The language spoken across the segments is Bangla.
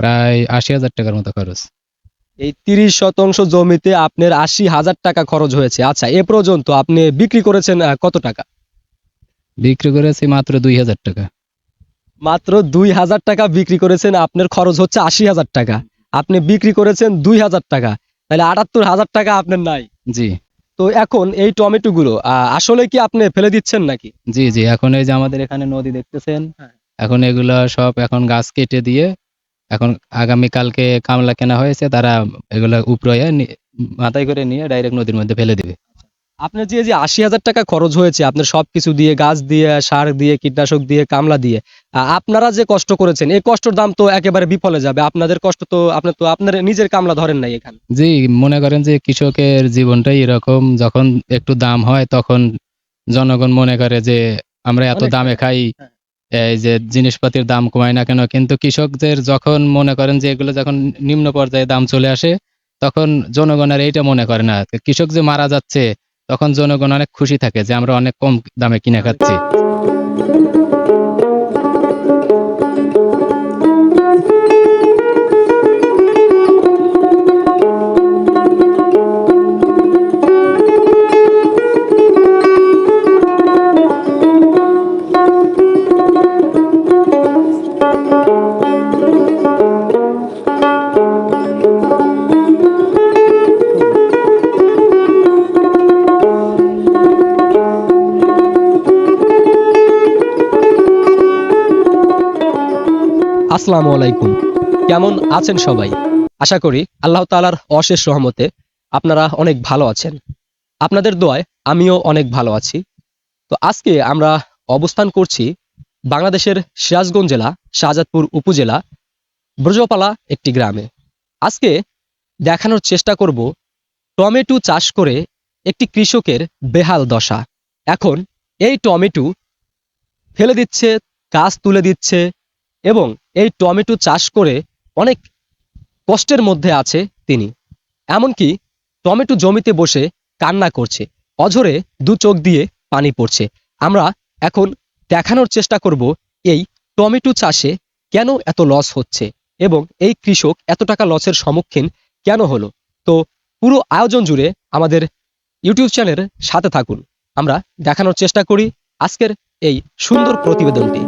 প্রায় আশি হাজার টাকার মতো খরচ। এই তিরিশ শতাংশ জমিতে আপনার আশি হাজার টাকা খরচ হয়েছে। আচ্ছা এ পর্যন্ত আপনি বিক্রি করেছেন আহ, কত টাকা? বিক্রি করেছি মাত্র দুই হাজার টাকা। মাত্র দুই হাজার টাকা বিক্রি করেছেন আপনার খরচ হচ্ছে আশি হাজার টাকা। আপনি বিক্রি করেছেন দুই হাজার টাকা। তাহলে আটাত্তর হাজার টাকা আপনার নাই। জি। তো এখন এই টমেটো গুলো আসলে কি আপনি ফেলে দিচ্ছেন নাকি? জি জি এখন এই যে আমাদের এখানে নদী দেখতেছেন হ্যাঁ। এখন এগুলো সব এখন গাছ কেটে দিয়ে এখন আগামী কালকে কামলা কেনা হয়েছে তারা এগুলো উপরে মাথায় করে নিয়ে ডাইরেক্ট নদীর মধ্যে ফেলে দিবে। আপনার যে যে আশি হাজার টাকা খরচ হয়েছে আপনার সবকিছু দিয়ে গাছ দিয়ে সার দিয়ে কীটনাশক দিয়ে কামলা দিয়ে আপনারা যে কষ্ট করেছেন এই কষ্টর দাম তো একেবারে বিফলে যাবে। আপনাদের কষ্ট তো আপনার তো আপনার নিজের কামলা ধরেন নাই এখানে। জি মনে করেন যে কৃষকের জীবনটাই এরকম যখন একটু দাম হয় তখন জনগণ মনে করে যে আমরা এত দামে খাই। হ্যাঁ। এই যে জিনিসপাতির দাম কমায় না কেন, কিন্তু কৃষকদের যখন মনে করেন যে এগুলো যখন নিম্ন পর্যায়ে দাম চলে আসে, তখন জনগণের এইটা মনে করে না। কৃষক যে মারা যাচ্ছে, তখন জনগণ অনেক খুশি থাকে যে আমরা অনেক কম দামে কিনে খাচ্ছি। আসসালামু আলাইকুম। কেমন আছেন সবাই? আশা করি আল্লাহ তাআলার অশেষ রহমতে আপনারা অনেক ভালো আছেন। আপনাদের দোয়ায় আমিও অনেক ভালো আছি। তো আজকে আমরা অবস্থান করছি বাংলাদেশের সিরাজগঞ্জ জেলা, শাহজাদপুর উপজেলা ব্রজপালা একটি গ্রামে। আজকে দেখানোর চেষ্টা করব টমেটো চাষ করে একটি কৃষকের বেহাল দশা। এখন এই টমেটো ফেলে দিচ্ছে, গাছ তুলে দিচ্ছে এবং এই টমেটো চাষ করে অনেক কষ্টের মধ্যে আছে তিনি। এমনকি টমেটো জমিতে বসে কান্না করছে, অঝরে দু চোখ দিয়ে পানি পড়ছে। আমরা এখন দেখানোর চেষ্টা করব এই টমেটো চাষে কেন এত লস হচ্ছে এবং এই কৃষক এত টাকা লসের সম্মুখীন কেন হলো। তো পুরো আয়োজন জুড়ে আমাদের ইউটিউব চ্যানেলের সাথে থাকুন। আমরা দেখানোর চেষ্টা করি আজকের এই সুন্দর প্রতিবেদনটি।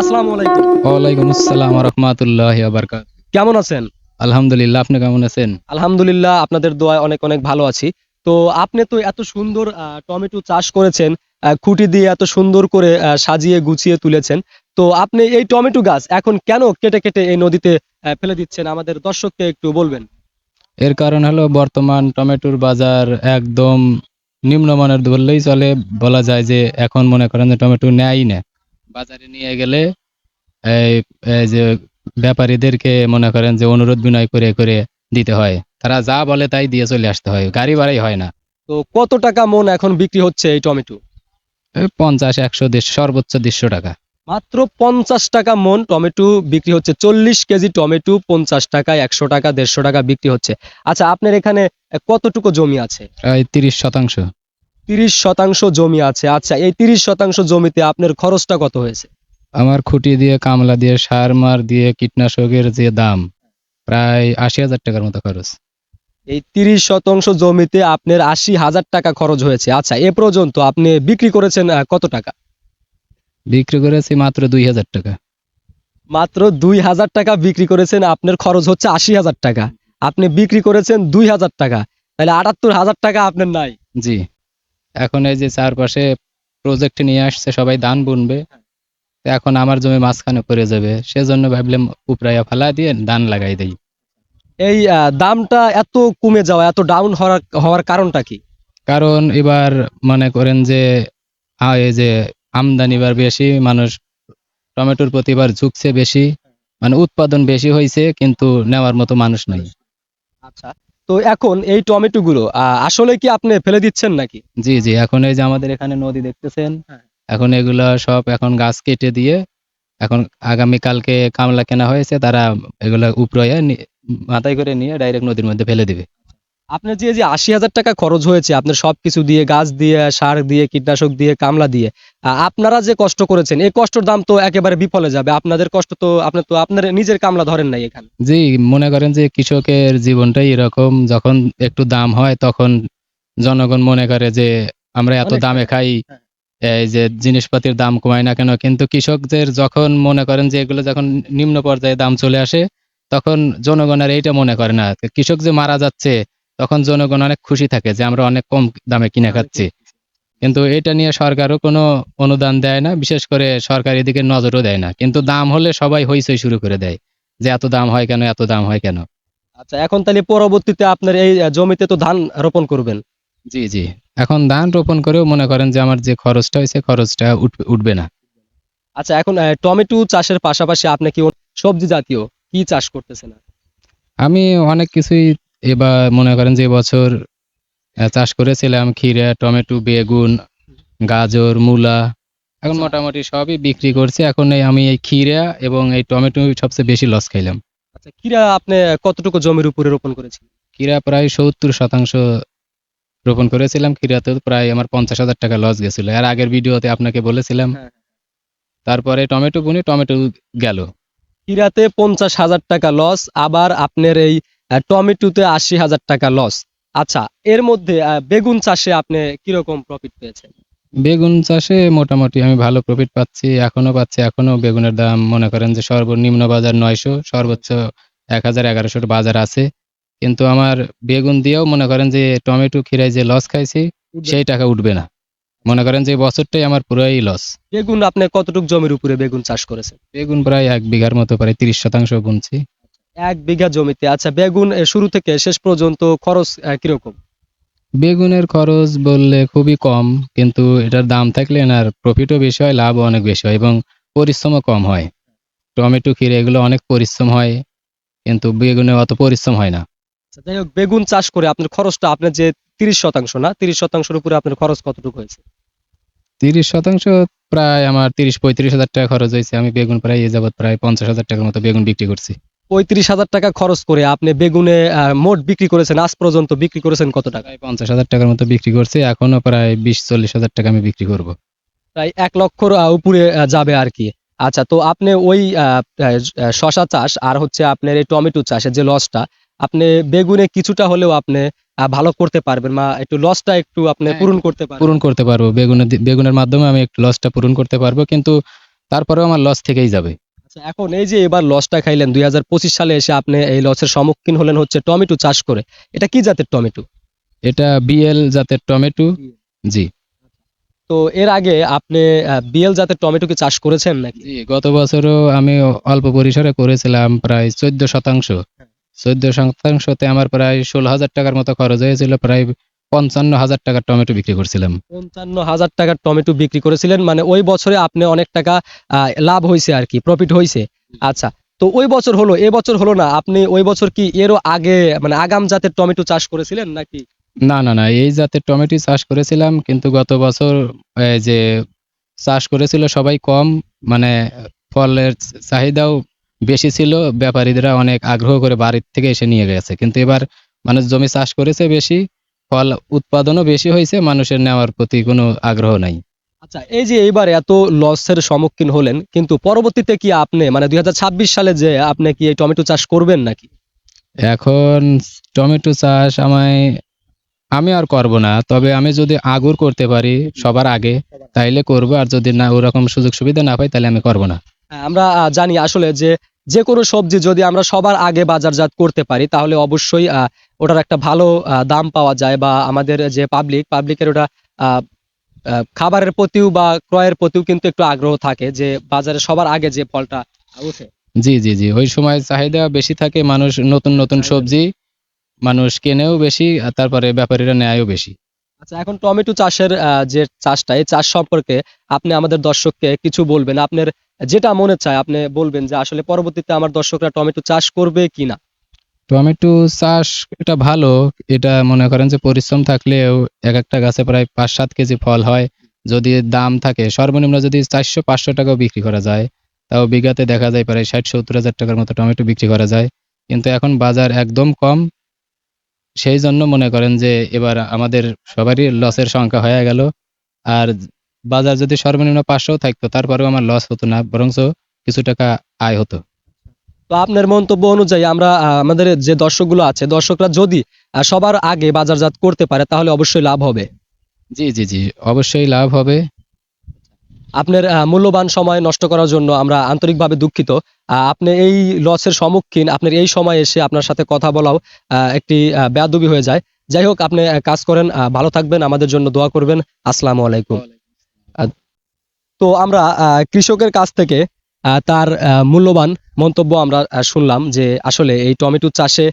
আসসালামু আলাইকুম। ওয়ালাইকুম আসসালাম রহমতুল্লাহ আবরকাত কেমন আছেন? আলহামদুলিল্লাহ আপনি কেমন আছেন? আলহামদুলিল্লাহ আপনাদের দোয়ায় অনেক অনেক ভালো আছি। তো আপনি তো এত সুন্দর টমেটো চাষ করেছেন খুঁটি দিয়ে এত সুন্দর করে সাজিয়ে গুছিয়ে তুলেছেন। তো আপনি এই টমেটো গাছ এখন কেন কেটে কেটে এই নদীতে ফেলে দিচ্ছেন? আমাদের দর্শককে একটু বলবেন। এর কারণ হলো বর্তমান টমেটোর বাজার একদম নিম্নমানের বললেই চলে। বলা যায় যে এখন মনে করেন যে টমেটো নেয়ই না। বাজারে নিয়ে গেলে এই যে ব্যাপারীদেরকে মনে করেন যে অনুরোধ বিনয় করে করে দিতে হয়। তারা যা বলে তাই দিয়ে চলে আসতে হয় গাড়ি ভাড়াই হয় না। তো কত টাকা মন এখন বিক্রি হচ্ছে এই টমেটো? পঞ্চাশ একশো দেড়শো সর্বোচ্চ দেড়শো টাকা। মাত্র পঞ্চাশ টাকা মন টমেটো বিক্রি হচ্ছে চল্লিশ কেজি টমেটো পঞ্চাশ টাকা একশো টাকা দেড়শো টাকা বিক্রি হচ্ছে। আচ্ছা আপনার এখানে কতটুকু জমি আছে? প্রায় তিরিশ শতাংশ। তিরিশ শতাংশ জমি আছে। আচ্ছা এই তিরিশ শতাংশ জমিতে আপনার খরচটা কত হয়েছে? আমার খুঁটি দিয়ে কামলা দিয়ে সার মার দিয়ে কীটনাশকের যে দাম প্রায় আশি হাজার টাকার মতো খরচ। এই তিরিশ শতাংশ জমিতে আপনার আশি হাজার টাকা খরচ হয়েছে। আচ্ছা এ পর্যন্ত আপনি বিক্রি করেছেন আহ, কত টাকা? বিক্রি করেছি মাত্র দুই হাজার টাকা। মাত্র দুই হাজার টাকা বিক্রি করেছেন আপনার খরচ হচ্ছে আশি হাজার টাকা। আপনি বিক্রি করেছেন দুই হাজার টাকা। তাহলে আটাত্তর হাজার টাকা আপনার নাই। জি। এখন এই যে চারপাশে প্রজেক্ট নিয়ে আসছে সবাই ধান বুনবে। এখন আমার জমি মাঝখানে পড়ে যাবে। সেজন্য ভাবলাম উপরাইয়া ফালা দিয়ে ধান লাগাই দেই। এই দামটা এত কমে যাওয়া এত ডাউন হওয়ার হওয়ার কারণটা কি? কারণ এবার মনে করেন যে এই যে আমদানি এবার বেশি মানুষ টমেটোর প্রতি এবার ঝুঁকছে বেশি। মানে উৎপাদন বেশি হয়েছে কিন্তু নেওয়ার মতো মানুষ নাই। আচ্ছা। তো এখন এই টমেটো গুলো আসলে কি আপনি ফেলে দিচ্ছেন নাকি জি জি এখন এই যে আমাদের এখানে নদী দেখতেছেন হ্যাঁ। এখন এগুলা সব এখন গাছ কেটে দিয়ে এখন আগামী কালকে কামলা কেনা হয়েছে তারা এগুলা উপরে মাথায় করে নিয়ে ডাইরেক্ট নদীর মধ্যে ফেলে দিবে আপনার যে যে আশি হাজার টাকা খরচ হয়েছে আপনার সবকিছু দিয়ে গাছ দিয়ে সার দিয়ে কীটনাশক দিয়ে কামলা দিয়ে আপনারা যে কষ্ট করেছেন এই কষ্টর দাম তো একেবারে বিফলে যাবে। আপনাদের কষ্ট তো আপনার তো আপনার নিজের কামলা ধরেন নাই এখানে। জি মনে করেন যে কৃষকের জীবনটাই এরকম যখন একটু দাম হয় তখন জনগণ মনে করে যে আমরা এত দামে খাই হ্যাঁ। এই যে জিনিসপাতির দাম কমায় না কেন? কিন্তু কৃষকদের যখন মনে করেন যে এগুলো যখন নিম্ন পর্যায়ে দাম চলে আসে তখন জনগণ আর এইটা মনে করে না। কৃষক যে মারা যাচ্ছে তখন জনগণ অনেক খুশি থাকে যে আমরা অনেক কম দামে কিনে খাচ্ছি। কিন্তু এটা নিয়ে সরকারও কোনো অনুদান দেয় না বিশেষ করে সরকার এদিকে নজরও দেয় না। কিন্তু দাম হলে সবাই হইচই শুরু করে দেয় যে এত দাম হয় কেন এত দাম হয় কেন। আচ্ছা এখন তাহলে পরবর্তীতে আপনার এই জমিতে তো ধান রোপণ করবেন। জি জি। এখন ধান রোপণ করেও মনে করেন যে আমার যে খরচটা হয়েছে খরচটা উঠবে উঠবে না। আচ্ছা এখন টমেটো চাষের পাশাপাশি আপনি কি সবজি জাতীয় কি চাষ করতেছেন? আমি অনেক কিছুই এবার মনে করেন যে বছর চাষ করেছিলাম ক্ষীরা টমেটো বেগুন গাজর মূলা এখন আচ্ছা। মোটামুটি সবই বিক্রি করছি। এখন এই আমি এই ক্ষীরা এবং এই টমেটো সবচেয়ে বেশি লস খাইলাম। আচ্ছা কিরা আপনি কতটুকু জমির উপরে রোপণ করেছেন ক্ষীরা প্রায় সত্তর শতাংশ রোপণ করেছিলাম। ক্ষীরাতে প্রায় আমার পঞ্চাশ হাজার টাকা লস গেছিল। আর আগের ভিডিওতে আপনাকে বলেছিলাম। হ্যাঁ। তারপরে টমেটো বুনি টমেটো গেল। কিরাতে পঞ্চাশ হাজার টাকা লস আবার আপনার এই টমেটোতে আশি হাজার টাকা লস আচ্ছা এর মধ্যে বেগুন চাষে আপনি কীরকম প্রফিট পেয়েছেন? বেগুন চাষে মোটামুটি আমি ভালো প্রফিট পাচ্ছি এখনও পাচ্ছি এখনও বেগুনের দাম মনে করেন যে সর্বনিম্ন বাজার নয়শো সর্বোচ্চ এক হাজার এগারোশোর বাজার আছে। কিন্তু আমার বেগুন দিয়েও মনে করেন যে টমেটো খিরায় যে লস খাইছি সেই টাকা উঠবে না। মনে করেন যে বছরটাই আমার পুরোই লস বেগুন আপনি কতটুকু জমির উপরে বেগুন চাষ করেছেন? বেগুন প্রায় এক বিঘার মতো প্রায় তিরিশ শতাংশ বুনছি। এক বিঘা জমিতে। আচ্ছা বেগুন শুরু থেকে শেষ পর্যন্ত খরচ কীরকম? বেগুনের খরচ বললে খুবই কম কিন্তু এটার দাম থাকলে এনার প্রফিটও বেশি হয় লাভও অনেক বেশি হয় এবং পরিশ্রমও কম হয়। টমেটো ক্ষীরে এগুলো অনেক পরিশ্রম হয় কিন্তু বেগুনে অত পরিশ্রম হয় না। আচ্ছা, যাই হোক বেগুন চাষ করে আপনার খরচটা আপনার যে তিরিশ শতাংশ না তিরিশ শতাংশের উপরে আপনার খরচ কতটুকু হয়েছে? তিরিশ শতাংশ প্রায় আমার তিরিশ পঁয়ত্রিশ হাজার টাকা খরচ হয়েছে। আমি বেগুন প্রায় এ যাবত প্রায় পঞ্চাশ হাজার টাকার মতো বেগুন বিক্রি করছি। পঁয়ত্রিশ হাজার টাকা খরচ করে আপনি বেগুনে মোট বিক্রি করেছেন আজ পর্যন্ত বিক্রি করেছেন কত টাকা? পঞ্চাশ হাজার টাকার মতো বিক্রি করছি এখনও প্রায় বিশ চল্লিশ হাজার টাকা আমি বিক্রি করব। প্রায় এক লক্ষর উপরে যাবে আর কি। আচ্ছা তো আপনি ওই শশা চাষ আর হচ্ছে আপনার এই টমেটো চাষের যে লসটা আপনি বেগুনে কিছুটা হলেও আপনি ভালো করতে পারবেন বা একটু লসটা একটু আপনি হ্যাঁ, পূরণ করতে পারবেন। পূরণ করতে পারব। বেগুনের বেগুনের মাধ্যমে আমি একটু লসটা পূরণ করতে পারব কিন্তু তারপরেও আমার লস থেকেই যাবে। এখন এই যে এবার লসটা খাইলেন দুই সালে এসে আপনি এই লসের সম্মুখীন হলেন হচ্ছে টমেটো চাষ করে। এটা কি জাতের টমেটো? এটা বিএল জাতের টমেটো। জি। তো এর আগে আপনি বিএল জাতের টমেটো কি চাষ করেছেন নাকি? গত বছরও আমি অল্প পরিসরে করেছিলাম প্রায় চোদ্দ শতাংশ। চোদ্দ শতাংশতে আমার প্রায় ষোলো হাজার টাকার মতো খরচ হয়েছিল প্রায় পঞ্চান্ন হাজার টাকার টমেটো বিক্রি করছিলাম। পঞ্চান্ন হাজার টাকার টমেটো বিক্রি করেছিলেন মানে ওই বছরে আপনি অনেক টাকা লাভ হয়েছে আর কি প্রফিট হয়েছে আচ্ছা তো ওই বছর হলো এ বছর হলো না আপনি ওই বছর কি এরও আগে মানে আগাম জাতের টমেটো চাষ করেছিলেন নাকি? না না না এই জাতের টমেটো চাষ করেছিলাম কিন্তু গত বছর এই যে চাষ করেছিল সবাই কম মানে ফলের চাহিদাও বেশি ছিল ব্যাপারীরা অনেক আগ্রহ করে বাড়ির থেকে এসে নিয়ে গেছে। কিন্তু এবার মানুষ জমি চাষ করেছে বেশি ফল উৎপাদনও বেশি হয়েছে মানুষের নেওয়ার প্রতি কোনো আগ্রহ নাই। আচ্ছা এই যে এইবার এত লসের সম্মুখীন হলেন কিন্তু পরবর্তীতে কি আপনি মানে দুই হাজার ছাব্বিশ সালে যে আপনি কি এই টমেটো চাষ করবেন নাকি? এখন টমেটো চাষ আমায় আমি আর করব না তবে আমি যদি আগুর করতে পারি সবার আগে তাইলে করব আর যদি না ওরকম সুযোগ সুবিধা না পাই তাহলে আমি করব না। হ্যাঁ, আমরা জানি আসলে যে যে কোনো সবজি যদি আমরা সবার আগে বাজারজাত করতে পারি তাহলে অবশ্যই ওটার একটা ভালো দাম পাওয়া যায় বা আমাদের যে পাবলিক পাবলিকের ওটা খাবারের প্রতিও বা ক্রয়ের প্রতিও কিন্তু একটু আগ্রহ থাকে যে বাজারে সবার আগে যে ফলটা ওঠে। জি জি জি ওই সময় চাহিদা বেশি থাকে মানুষ নতুন নতুন সবজি মানুষ কেনেও বেশি আর তারপরে ব্যাপারীরা নেয়ও বেশি। আচ্ছা এখন টমেটো চাষের আহ, যে চাষটা এই চাষ সম্পর্কে আপনি আমাদের দর্শককে কিছু বলবেন। আপনার যেটা মনে চায় আপনি বলবেন যে আসলে পরবর্তীতে আমার দর্শকরা টমেটো চাষ করবে কিনা? টমেটো চাষ এটা ভালো, এটা মনে করেন যে পরিশ্রম থাকলেও এক একটা গাছে প্রায় পাঁচ সাত কেজি ফল হয়। যদি দাম থাকে, সর্বনিম্ন যদি চারশো পাঁচশো টাকাও বিক্রি করা যায়, তাও বিঘাতে দেখা যায় প্রায় ষাট সত্তর হাজার টাকার মতো টমেটো বিক্রি করা যায়। কিন্তু এখন বাজার একদম কম। সেই জন্য মনে করেন যে এবার আমাদের সবারই লসের সংখ্যা হয়ে গেল। আর বাজার যদি সর্বনিম্ন পাঁচশো থাকতো, তারপরেও আমার লস হতো না, বরঞ্চ কিছু টাকা আয় হতো। তো আপনার মন্তব্য অনুযায়ী আমরা আমাদের যে দর্শকগুলো আছে দর্শকরা যদি সবার আগে বাজারজাত করতে পারে তাহলে অবশ্যই লাভ হবে। জি জি জি অবশ্যই লাভ হবে। আপনার মূল্যবান সময় নষ্ট করার জন্য আমরা আন্তরিকভাবে দুঃখিত। আপনি এই লসের সম্মুখীন আপনার এই সময় এসে আপনার সাথে কথা বলাও একটি বেয়াদবি হয়ে যায়। যাই হোক আপনি কাজ করেন ভালো থাকবেন আমাদের জন্য দোয়া করবেন। আসসালামু আলাইকুম। তো আমরা আহ, কৃষকের কাছ থেকে আহ, তার মূল্যবান মন্তব্য আমরা শুনলাম যে আসলে এই টমেটো চাষে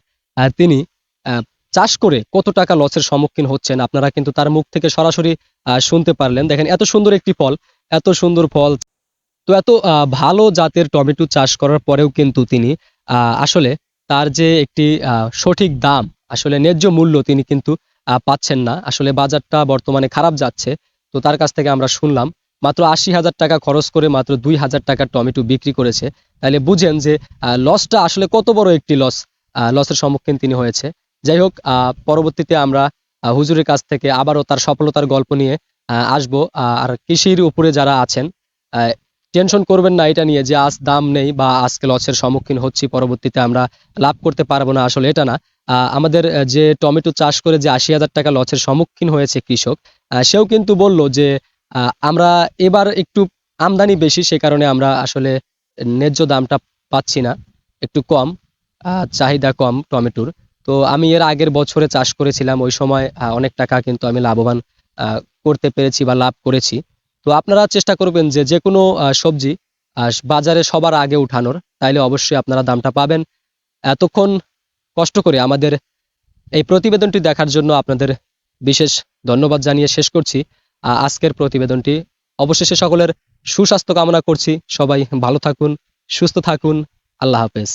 তিনি চাষ করে কত টাকা লসের সম্মুখীন হচ্ছেন? আপনারা কিন্তু তার মুখ থেকে সরাসরি শুনতে পারলেন। দেখেন, এত সুন্দর একটি ফল, এত সুন্দর ফল। তো এত ভালো জাতের টমেটো চাষ করার পরেও কিন্তু তিনি আসলে তার যে একটি সঠিক দাম, আসলে ন্যায্য মূল্য তিনি কিন্তু পাচ্ছেন না। আসলে বাজারটা বর্তমানে খারাপ যাচ্ছে। তো তার কাছ থেকে আমরা শুনলাম মাত্র আশি হাজার টাকা খরচ করে মাত্র দুই হাজার টাকার টমেটো বিক্রি করেছে। তাহলে বুঝেন যে লসটা আসলে কত বড় একটি লস লসের সম্মুখীন তিনি হয়েছে। যাই হোক পরবর্তীতে আমরা হুজুরের কাছ থেকে আবারও তার সফলতার গল্প নিয়ে আসব। আর কৃষির উপরে যারা আছেন টেনশন করবেন না এটা নিয়ে যে আজ দাম নেই বা আজকে লসের সম্মুখীন হচ্ছি, পরবর্তীতে আমরা লাভ করতে পারব না আসলে এটা না। আমাদের যে টমেটো চাষ করে যে আশি হাজার টাকা লসের সম্মুখীন হয়েছে কৃষক সেও কিন্তু বলল যে আমরা এবার একটু আমদানি বেশি, সে কারণে আমরা আসলে ন্যায্য দামটা পাচ্ছি না, একটু কম চাহিদা কম টমেটোর। তো আমি এর আগের বছরে চাষ করেছিলাম, ওই সময় অনেক টাকা কিন্তু আমি লাভবান করতে পেরেছি বা লাভ করেছি। তো আপনারা চেষ্টা করবেন যে যে কোনো সবজি বাজারে সবার আগে উঠানোর, তাইলে অবশ্যই আপনারা দামটা পাবেন। এতক্ষণ কষ্ট করে আমাদের এই প্রতিবেদনটি দেখার জন্য আপনাদের বিশেষ ধন্যবাদ জানিয়ে শেষ করছি। আজকের প্রতিবেদনটি। অবশেষে সকলের সুস্বাস্থ্য কামনা করছি। সবাই ভালো থাকুন সুস্থ থাকুন। আল্লাহ হাফেজ।